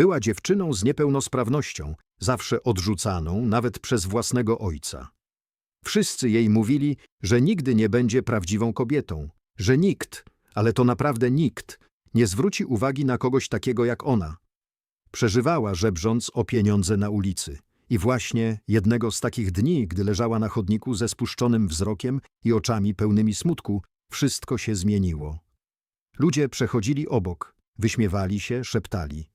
Była dziewczyną z niepełnosprawnością, zawsze odrzucaną, nawet przez własnego ojca. Wszyscy jej mówili, że nigdy nie będzie prawdziwą kobietą, że nikt, ale to naprawdę nikt, nie zwróci uwagi na kogoś takiego jak ona. Przeżywała, żebrząc o pieniądze na ulicy. I właśnie jednego z takich dni, gdy leżała na chodniku ze spuszczonym wzrokiem i oczami pełnymi smutku, wszystko się zmieniło. Ludzie przechodzili obok, wyśmiewali się, szeptali.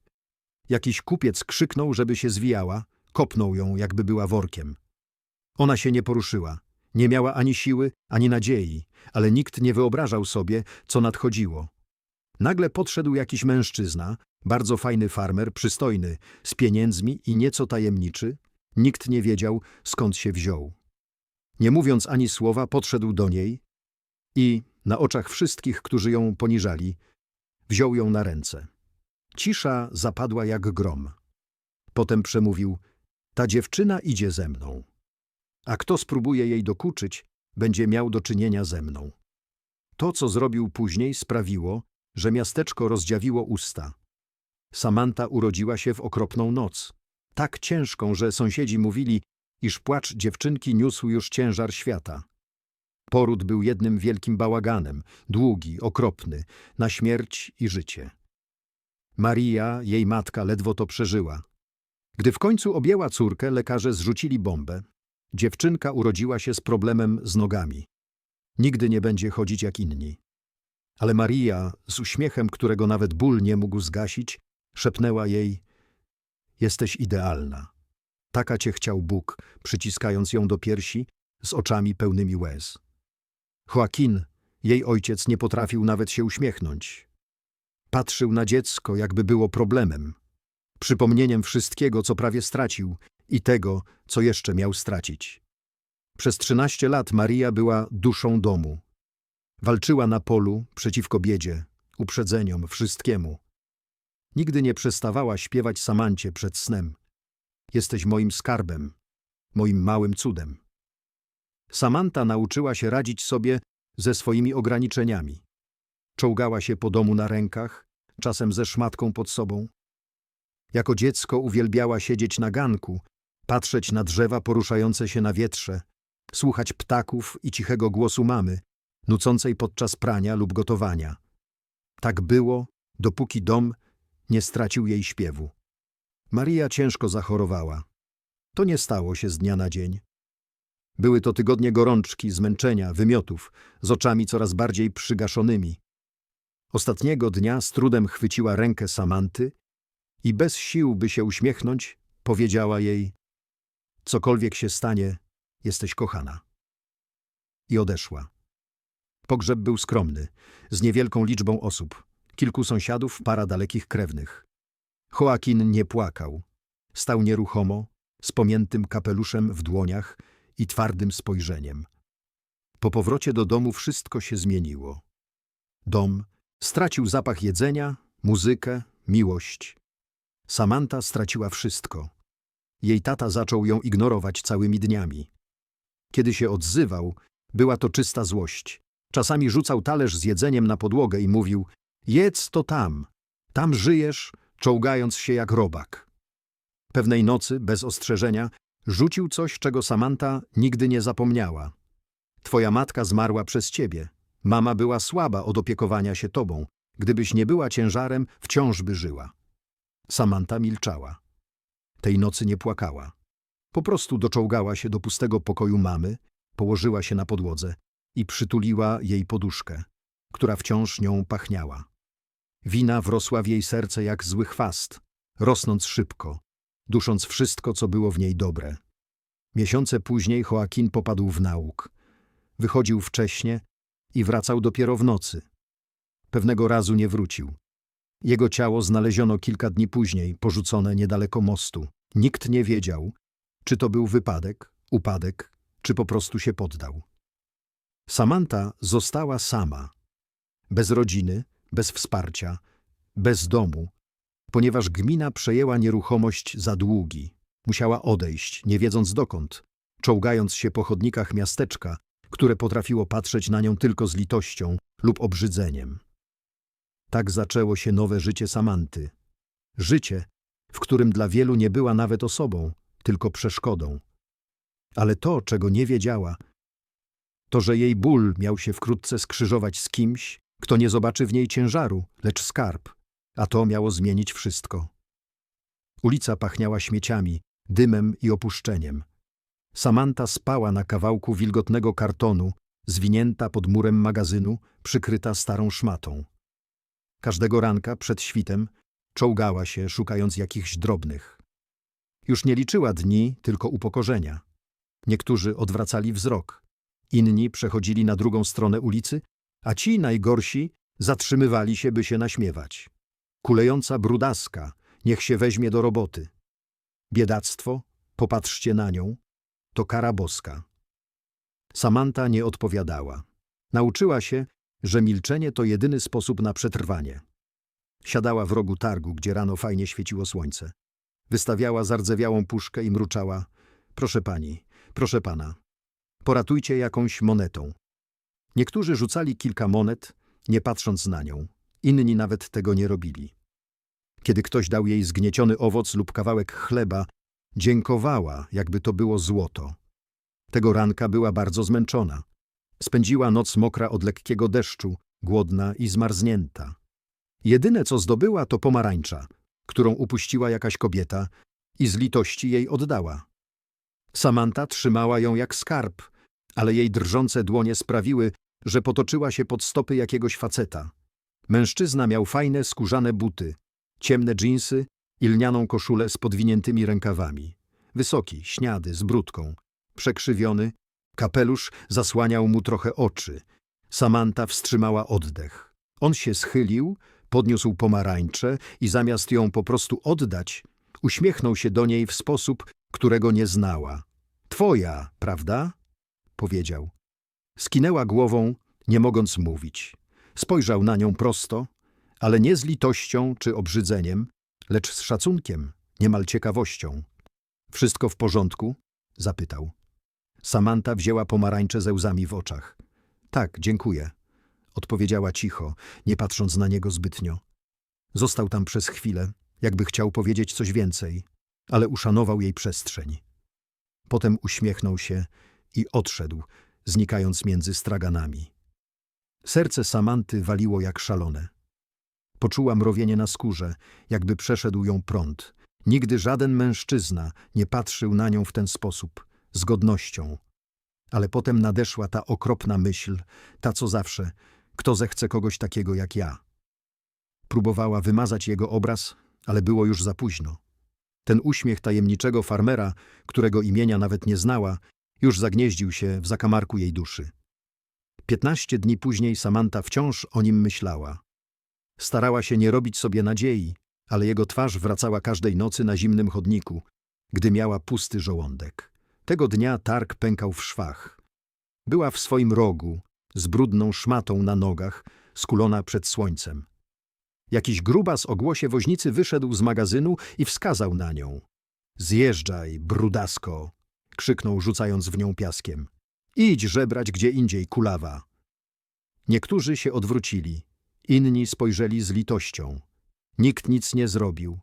Jakiś kupiec krzyknął, żeby się zwijała, kopnął ją, jakby była workiem. Ona się nie poruszyła. Nie miała ani siły, ani nadziei, ale nikt nie wyobrażał sobie, co nadchodziło. Nagle podszedł jakiś mężczyzna, bardzo fajny farmer, przystojny, z pieniędzmi i nieco tajemniczy. Nikt nie wiedział, skąd się wziął. Nie mówiąc ani słowa, podszedł do niej i, na oczach wszystkich, którzy ją poniżali, wziął ją na ręce. Cisza zapadła jak grom. Potem przemówił, ta dziewczyna idzie ze mną. A kto spróbuje jej dokuczyć, będzie miał do czynienia ze mną. To, co zrobił później, sprawiło, że miasteczko rozdziawiło usta. Samanta urodziła się w okropną noc. Tak ciężką, że sąsiedzi mówili, iż płacz dziewczynki niósł już ciężar świata. Poród był jednym wielkim bałaganem, długi, okropny, na śmierć i życie. Maria, jej matka, ledwo to przeżyła. Gdy w końcu objęła córkę, lekarze zrzucili bombę. Dziewczynka urodziła się z problemem z nogami. Nigdy nie będzie chodzić jak inni. Ale Maria, z uśmiechem, którego nawet ból nie mógł zgasić, szepnęła jej: Jesteś idealna. Taka cię chciał Bóg, przyciskając ją do piersi, z oczami pełnymi łez. Joaquin, jej ojciec, nie potrafił nawet się uśmiechnąć. Patrzył na dziecko, jakby było problemem, przypomnieniem wszystkiego, co prawie stracił i tego, co jeszcze miał stracić. Przez trzynaście lat Maria była duszą domu. Walczyła na polu przeciwko biedzie, uprzedzeniom, wszystkiemu. Nigdy nie przestawała śpiewać Samancie przed snem. Jesteś moim skarbem, moim małym cudem. Samanta nauczyła się radzić sobie ze swoimi ograniczeniami. Czołgała się po domu na rękach, czasem ze szmatką pod sobą. Jako dziecko uwielbiała siedzieć na ganku, patrzeć na drzewa poruszające się na wietrze, słuchać ptaków i cichego głosu mamy, nucącej podczas prania lub gotowania. Tak było, dopóki dom nie stracił jej śpiewu. Maria ciężko zachorowała. To nie stało się z dnia na dzień. Były to tygodnie gorączki, zmęczenia, wymiotów, z oczami coraz bardziej przygaszonymi. Ostatniego dnia z trudem chwyciła rękę Samanty i bez sił, by się uśmiechnąć, powiedziała jej Cokolwiek się stanie, jesteś kochana. I odeszła. Pogrzeb był skromny, z niewielką liczbą osób, kilku sąsiadów, para dalekich krewnych. Joaquin nie płakał. Stał nieruchomo, z pomiętym kapeluszem w dłoniach i twardym spojrzeniem. Po powrocie do domu wszystko się zmieniło. Dom stracił zapach jedzenia, muzykę, miłość. Samanta straciła wszystko. Jej tata zaczął ją ignorować całymi dniami. Kiedy się odzywał, była to czysta złość. Czasami rzucał talerz z jedzeniem na podłogę i mówił Jedz to tam, tam żyjesz, czołgając się jak robak. Pewnej nocy, bez ostrzeżenia, rzucił coś, czego Samanta nigdy nie zapomniała. Twoja matka zmarła przez ciebie. Mama była słaba od opiekowania się tobą. Gdybyś nie była ciężarem, wciąż by żyła. Samanta milczała. Tej nocy nie płakała. Po prostu doczołgała się do pustego pokoju mamy, położyła się na podłodze i przytuliła jej poduszkę, która wciąż nią pachniała. Wina wrosła w jej serce jak zły chwast, rosnąc szybko, dusząc wszystko, co było w niej dobre. Miesiące później Joaquin popadł w nauk. Wychodził wcześnie i wracał dopiero w nocy. Pewnego razu nie wrócił. Jego ciało znaleziono kilka dni później, porzucone niedaleko mostu. Nikt nie wiedział, czy to był wypadek, upadek, czy po prostu się poddał. Samanta została sama, bez rodziny, bez wsparcia, bez domu, ponieważ gmina przejęła nieruchomość za długi. Musiała odejść, nie wiedząc dokąd, czołgając się po chodnikach miasteczka, które potrafiło patrzeć na nią tylko z litością lub obrzydzeniem. Tak zaczęło się nowe życie Samanty. Życie, w którym dla wielu nie była nawet osobą, tylko przeszkodą. Ale to, czego nie wiedziała, to, że jej ból miał się wkrótce skrzyżować z kimś, kto nie zobaczy w niej ciężaru, lecz skarb, a to miało zmienić wszystko. Ulica pachniała śmieciami, dymem i opuszczeniem. Samanta spała na kawałku wilgotnego kartonu, zwinięta pod murem magazynu, przykryta starą szmatą. Każdego ranka przed świtem czołgała się, szukając jakichś drobnych. Już nie liczyła dni, tylko upokorzenia. Niektórzy odwracali wzrok, inni przechodzili na drugą stronę ulicy, a ci najgorsi zatrzymywali się, by się naśmiewać. Kulejąca brudaska, niech się weźmie do roboty. Biedactwo, popatrzcie na nią, to kara boska. Samanta nie odpowiadała. Nauczyła się, że milczenie to jedyny sposób na przetrwanie. Siadała w rogu targu, gdzie rano fajnie świeciło słońce. Wystawiała zardzewiałą puszkę i mruczała. Proszę pani, proszę pana, poratujcie jakąś monetą. Niektórzy rzucali kilka monet, nie patrząc na nią. Inni nawet tego nie robili. Kiedy ktoś dał jej zgnieciony owoc lub kawałek chleba, dziękowała, jakby to było złoto. Tego ranka była bardzo zmęczona. Spędziła noc mokra od lekkiego deszczu, głodna i zmarznięta. Jedyne, co zdobyła, to pomarańcza, którą upuściła jakaś kobieta i z litości jej oddała. Samanta trzymała ją jak skarb, ale jej drżące dłonie sprawiły, że potoczyła się pod stopy jakiegoś faceta. Mężczyzna miał fajne, skórzane buty, ciemne dżinsy i lnianą koszulę z podwiniętymi rękawami. Wysoki, śniady, z brudką, przekrzywiony, kapelusz zasłaniał mu trochę oczy. Samanta wstrzymała oddech. On się schylił, podniósł pomarańczę i zamiast ją po prostu oddać, uśmiechnął się do niej w sposób, którego nie znała. Twoja, prawda? powiedział. Skinęła głową, nie mogąc mówić. Spojrzał na nią prosto, ale nie z litością czy obrzydzeniem, lecz z szacunkiem, niemal ciekawością. Wszystko w porządku? zapytał. Samanta wzięła pomarańcze ze łzami w oczach. Tak, dziękuję, odpowiedziała cicho, nie patrząc na niego zbytnio. Został tam przez chwilę, jakby chciał powiedzieć coś więcej, ale uszanował jej przestrzeń. Potem uśmiechnął się i odszedł, znikając między straganami. Serce Samanty waliło jak szalone. Poczuła mrowienie na skórze, jakby przeszedł ją prąd. Nigdy żaden mężczyzna nie patrzył na nią w ten sposób, z godnością. Ale potem nadeszła ta okropna myśl, ta co zawsze, kto zechce kogoś takiego jak ja. Próbowała wymazać jego obraz, ale było już za późno. Ten uśmiech tajemniczego farmera, którego imienia nawet nie znała, już zagnieździł się w zakamarku jej duszy. Piętnaście dni później Samanta wciąż o nim myślała. Starała się nie robić sobie nadziei, ale jego twarz wracała każdej nocy na zimnym chodniku, gdy miała pusty żołądek. Tego dnia targ pękał w szwach. Była w swoim rogu, z brudną szmatą na nogach, skulona przed słońcem. Jakiś grubas o głosie woźnicy wyszedł z magazynu i wskazał na nią. Zjeżdżaj, brudasko! krzyknął, rzucając w nią piaskiem. Idź żebrać gdzie indziej, kulawa! Niektórzy się odwrócili, inni spojrzeli z litością. Nikt nic nie zrobił.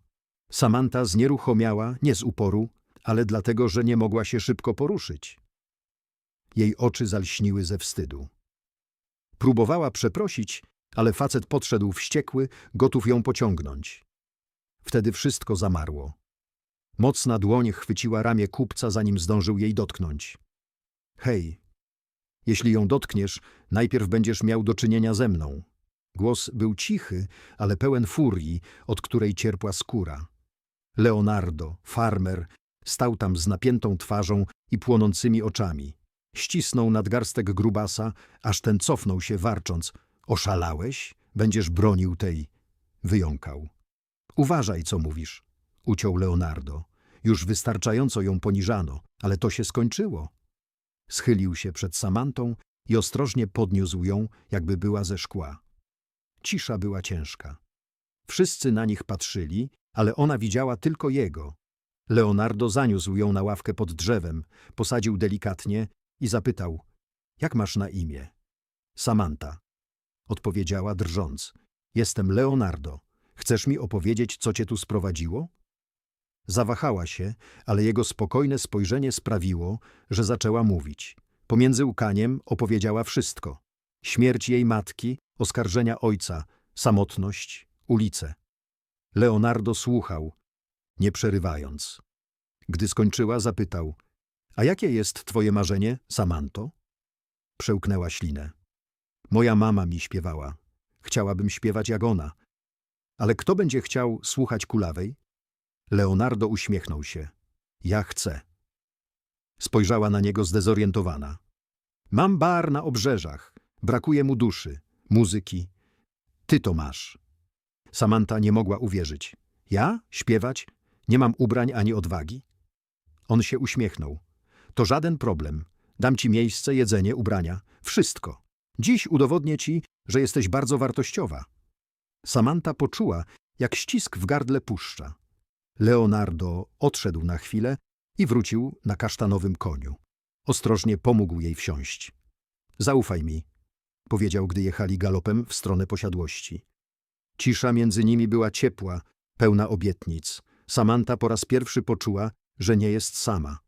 Samanta znieruchomiała, nie z uporu, ale dlatego, że nie mogła się szybko poruszyć. Jej oczy zalśniły ze wstydu. Próbowała przeprosić, ale facet podszedł wściekły, gotów ją pociągnąć. Wtedy wszystko zamarło. Mocna dłoń chwyciła ramię kupca, zanim zdążył jej dotknąć. Hej, jeśli ją dotkniesz, najpierw będziesz miał do czynienia ze mną. Głos był cichy, ale pełen furii, od której cierpła skóra. Leonardo, farmer, stał tam z napiętą twarzą i płonącymi oczami. Ścisnął nadgarstek grubasa, aż ten cofnął się, warcząc. Oszalałeś? Będziesz bronił tej... Wyjąkał. Uważaj, co mówisz, uciął Leonardo. Już wystarczająco ją poniżano, ale to się skończyło. Schylił się przed Samantą i ostrożnie podniósł ją, jakby była ze szkła. Cisza była ciężka. Wszyscy na nich patrzyli, ale ona widziała tylko jego. Leonardo zaniósł ją na ławkę pod drzewem, posadził delikatnie i zapytał, jak masz na imię? Samanta. Odpowiedziała drżąc, jestem Leonardo. Chcesz mi opowiedzieć, co cię tu sprowadziło? Zawahała się, ale jego spokojne spojrzenie sprawiło, że zaczęła mówić. Pomiędzy łkaniem opowiedziała wszystko. Śmierć jej matki, oskarżenia ojca, samotność, ulice. Leonardo słuchał, nie przerywając. Gdy skończyła, zapytał: A jakie jest twoje marzenie, Samanto? Przełknęła ślinę. Moja mama mi śpiewała. Chciałabym śpiewać jak ona. Ale kto będzie chciał słuchać kulawej? Leonardo uśmiechnął się. Ja chcę. Spojrzała na niego zdezorientowana. Mam bar na obrzeżach. Brakuje mu duszy, muzyki. Ty to masz. Samanta nie mogła uwierzyć. Ja? Śpiewać? Nie mam ubrań ani odwagi? On się uśmiechnął. To żaden problem. Dam ci miejsce, jedzenie, ubrania. Wszystko. Dziś udowodnię ci, że jesteś bardzo wartościowa. Samanta poczuła, jak ścisk w gardle puszcza. Leonardo odszedł na chwilę i wrócił na kasztanowym koniu. Ostrożnie pomógł jej wsiąść. Zaufaj mi, powiedział, gdy jechali galopem w stronę posiadłości. Cisza między nimi była ciepła, pełna obietnic. Samanta po raz pierwszy poczuła, że nie jest sama.